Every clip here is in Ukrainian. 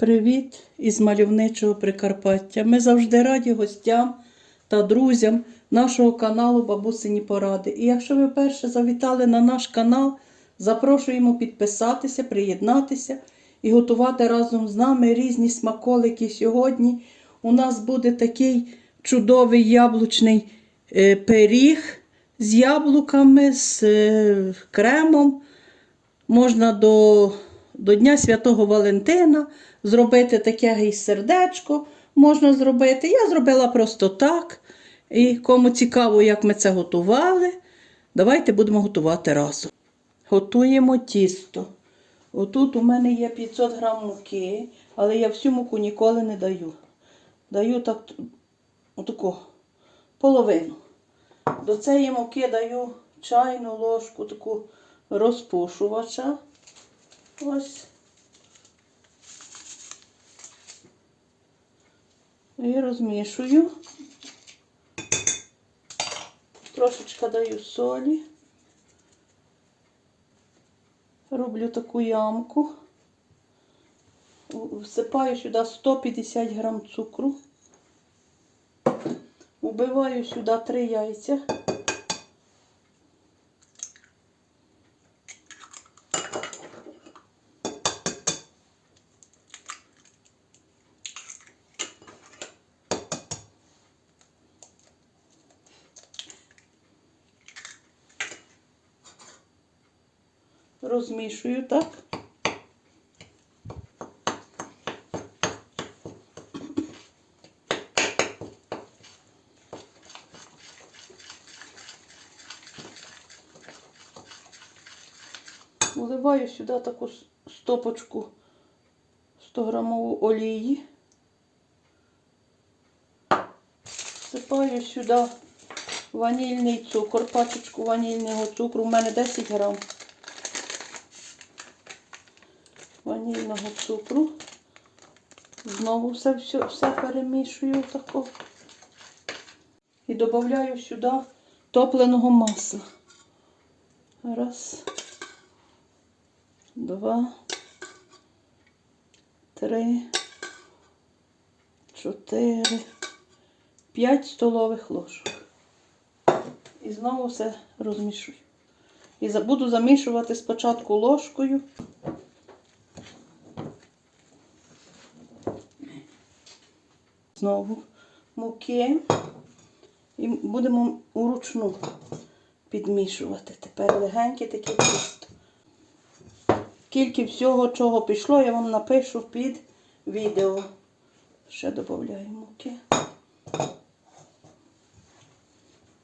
Привіт із мальовничого Прикарпаття. Ми завжди раді гостям та друзям нашого каналу Бабусині Поради. І якщо ви вперше завітали на наш канал, запрошуємо підписатися, приєднатися і готувати разом з нами різні смаколики. Сьогодні у нас буде такий чудовий яблучний е, пиріг з яблуками, з е, кремом. Можна до, до Дня Святого Валентина зробити таке гей сердечко. Можна зробити. Я зробила просто так. І кому цікаво, як ми це готували, давайте будемо готувати разом. Готуємо тісто. Отут у мене є 500 грам муки, але я всю муку ніколи не даю. Даю так, отаку, половину. До цієї муки даю чайну ложку таку розпушувача. Ось. І розмішую. Трошечка даю солі. Роблю таку ямку. Всипаю сюди 150 грам цукру. Убиваю сюди 3 яйця. Розмішую так. Вливаю сюди таку стопочку 100 грамову олії. Всипаю сюди ванільний цукор, пачечку ванільного цукру. У мене 10 грам ванільного цукру. Знову все, все, все перемішую тако. І додаю сюди топленого масла. Раз, два, три, чотири, п'ять столових ложок. І знову все розмішую. І буду замішувати спочатку ложкою. Знову муки. І будемо уручну підмішувати. Тепер легеньке таке тісто. Скільки всього чого пішло, я вам напишу під відео. Ще додаю муки.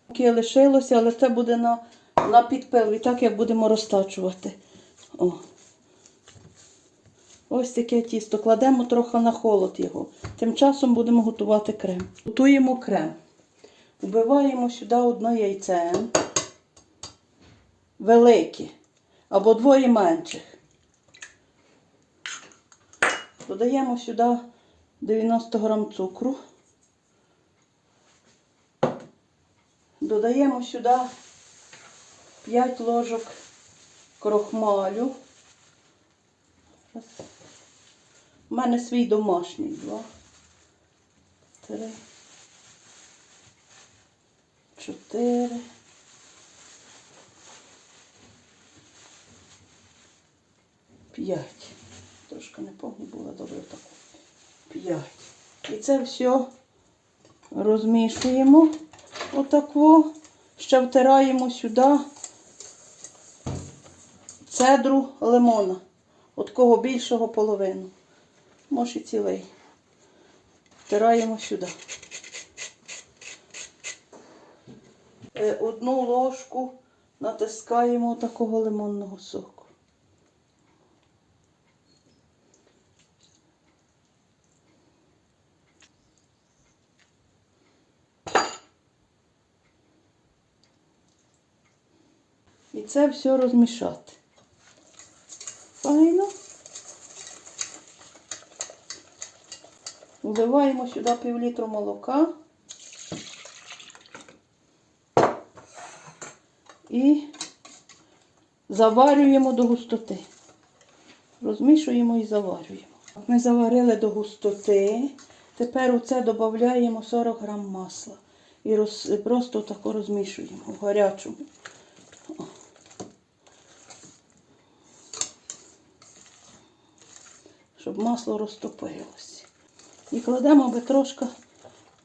Муки лишилося, але це буде на, на підпил. І так як будемо розтачувати. О. Ось таке тісто. Кладемо трохи на холод його. Тим часом будемо готувати крем. Готуємо крем. Вбиваємо сюди одне яйце. Велике. Або двоє менших. Додаємо сюди 90 грам цукру. Додаємо сюди 5 ложок крохмалю. Раз. У мене свій домашній. Два, три, чотири. П'ять. Трошки не повні було добре таку. П'ять. І це все розмішуємо отако. Ще втираємо сюди цедру лимона. От кого більшого половину. Може і цілий. Втираємо сюди. Е, Одну ложку натискаємо такого лимонного соку. І це все розмішати. Файно. Вливаємо сюди пів літру молока. І заварюємо до густоти. Розмішуємо і заварюємо. Ми заварили до густоти. Тепер у це додаємо 40 грам масла. І роз, просто тако розмішуємо в гарячому. Щоб масло розтопилося. І кладемо, аби трошки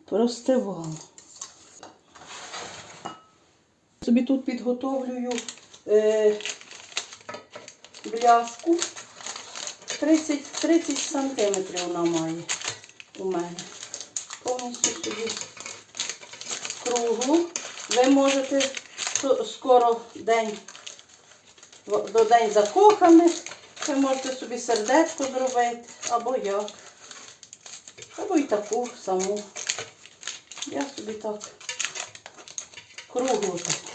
простивало. Собі тут підготовлюю е, бляшку. 30, 30 сантиметрів вона має у мене. Повністю собі круглу. Ви можете скоро день до день закоханих. Ви можете собі сердечко зробити, або як. Або і таку саму. Я собі так круглу так.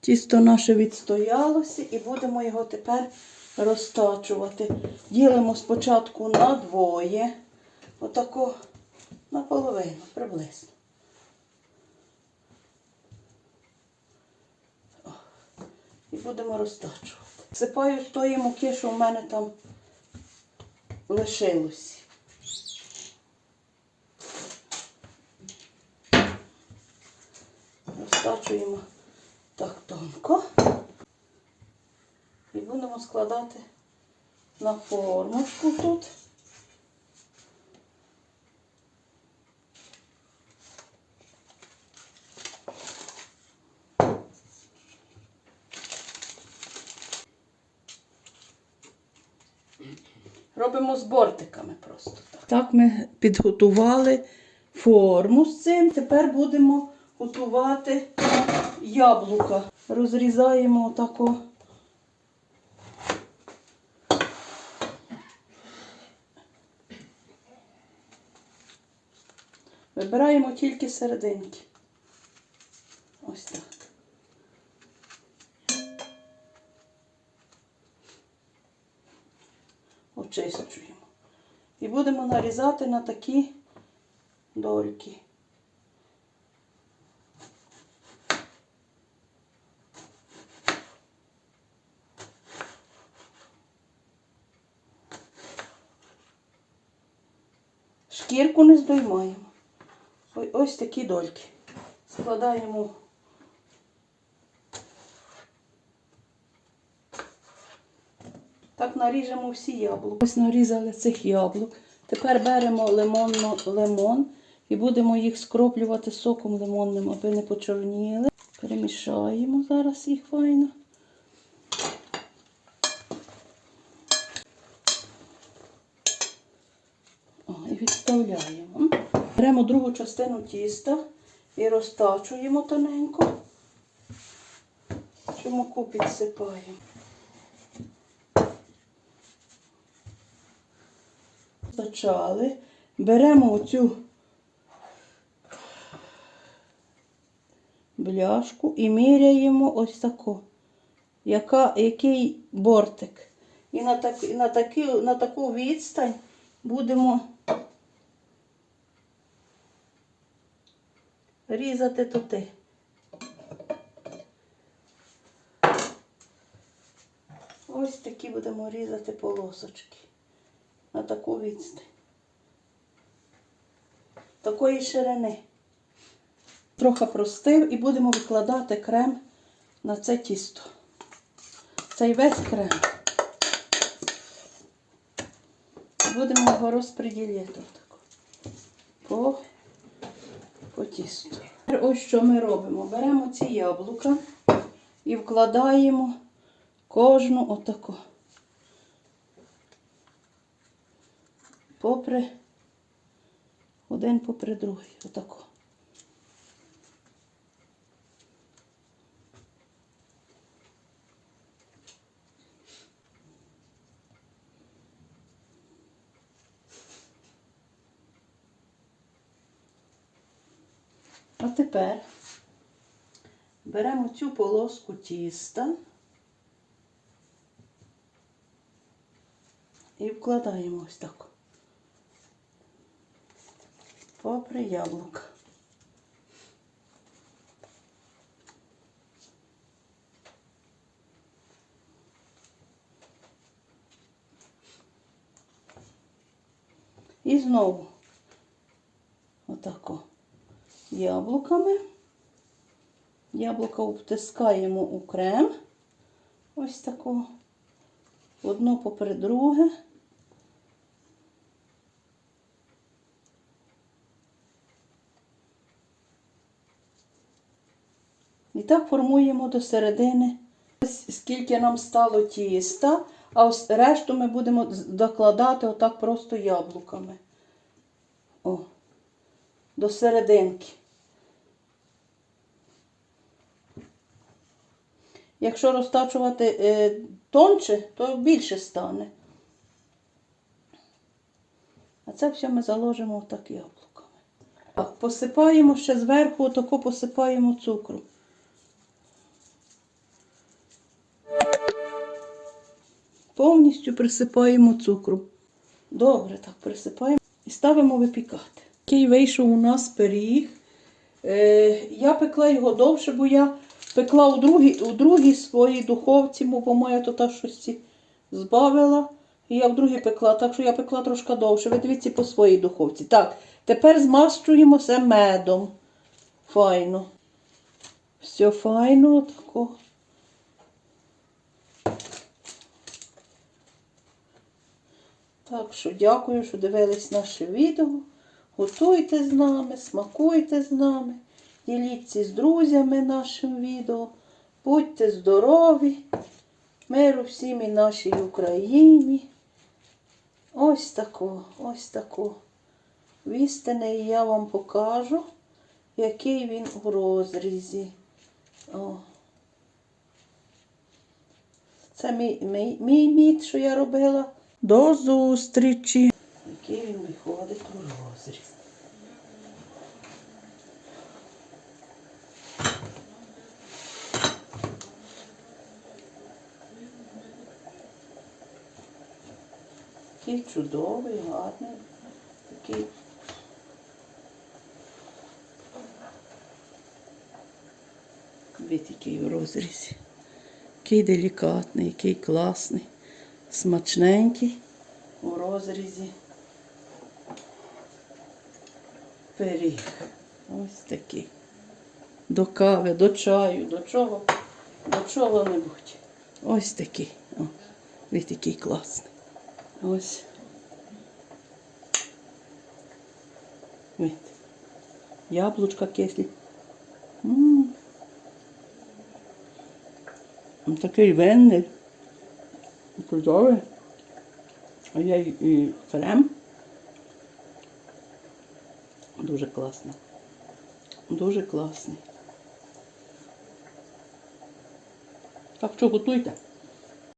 Тісто наше відстоялося і будемо його тепер розтачувати. Ділимо спочатку на двоє, отако наполовину приблизно. І будемо розтачувати. Сипаю з тої муки, що в мене там лишилось. Розтачуємо так тонко. І будемо складати на формочку тут. Робимо з бортиками просто так. Так ми підготували форму з цим. Тепер будемо готувати яблука. Розрізаємо отако. Вибираємо тільки серединки. Ось так. Очищуємо. І нарізати на такі дольки. Шкірку не здоймаємо. Ой- Ось такі дольки. Складаємо. Так наріжемо всі яблука. Ось нарізали цих яблук. Тепер беремо лимонно, лимон і будемо їх скроплювати соком лимонним, аби не почорніли. Перемішаємо зараз їх файно. О, і відставляємо. Беремо другу частину тіста і розтачуємо тоненько. Цю муку підсипаємо. Зачали. Беремо оцю бляшку і міряємо ось таку. Яка, який бортик. І на, так, на, такі, на таку відстань будемо різати тути. Ось такі будемо різати полосочки на таку відстань. Такої ширини. Трохи простив і будемо викладати крем на це тісто. Цей весь крем. Будемо його розподіляти. По, по тісту. Ось що ми робимо. Беремо ці яблука і вкладаємо кожну отако. Попри один попри другий. Отако. А тепер беремо цю полоску тіста і вкладаємо ось так попри яблук. І знову отако яблуками. Яблука обтискаємо у крем. Ось таку. Одно попри друге. І так формуємо до середини. Ось скільки нам стало тіста, а решту ми будемо докладати отак просто яблуками. О, до серединки. Якщо розтачувати е, тонче, то більше стане. А це все ми заложимо отак яблуками. Посипаємо ще зверху, отако посипаємо цукру. Повністю присипаємо цукру. Добре, так присипаємо і ставимо випікати. Який вийшов у нас пиріг. Е, я пекла його довше, бо я пекла у другій, у другій своїй духовці, бо моя то та щось збавила. І я в другій пекла, так що я пекла трошки довше. Ви дивіться по своїй духовці. Так, тепер змащуємося медом. Файно. Все файно тако. Так що дякую, що дивились наше відео. Готуйте з нами, смакуйте з нами, діліться з друзями нашим відео. Будьте здорові, миру всім і нашій Україні. Ось тако, ось тако. Вістини я вам покажу, який він у розрізі. О. Це мій, мій, мій мід, що я робила. До зустрічі. Який він виходить у розріз. Такий чудовий, гарний, такий. Дивіться, який у розрізі. Який делікатний, який класний, смачненький у розрізі. Пиріг. Ось такий. До кави, до чаю, до чого, до чого-небудь. Ось такий. О, дивіться, який класний. Ось. Видите. Яблучка кислі. М. М, Такий винний. Чудовий. А я і крем. Дуже класно. Дуже класний. Так що готуйте.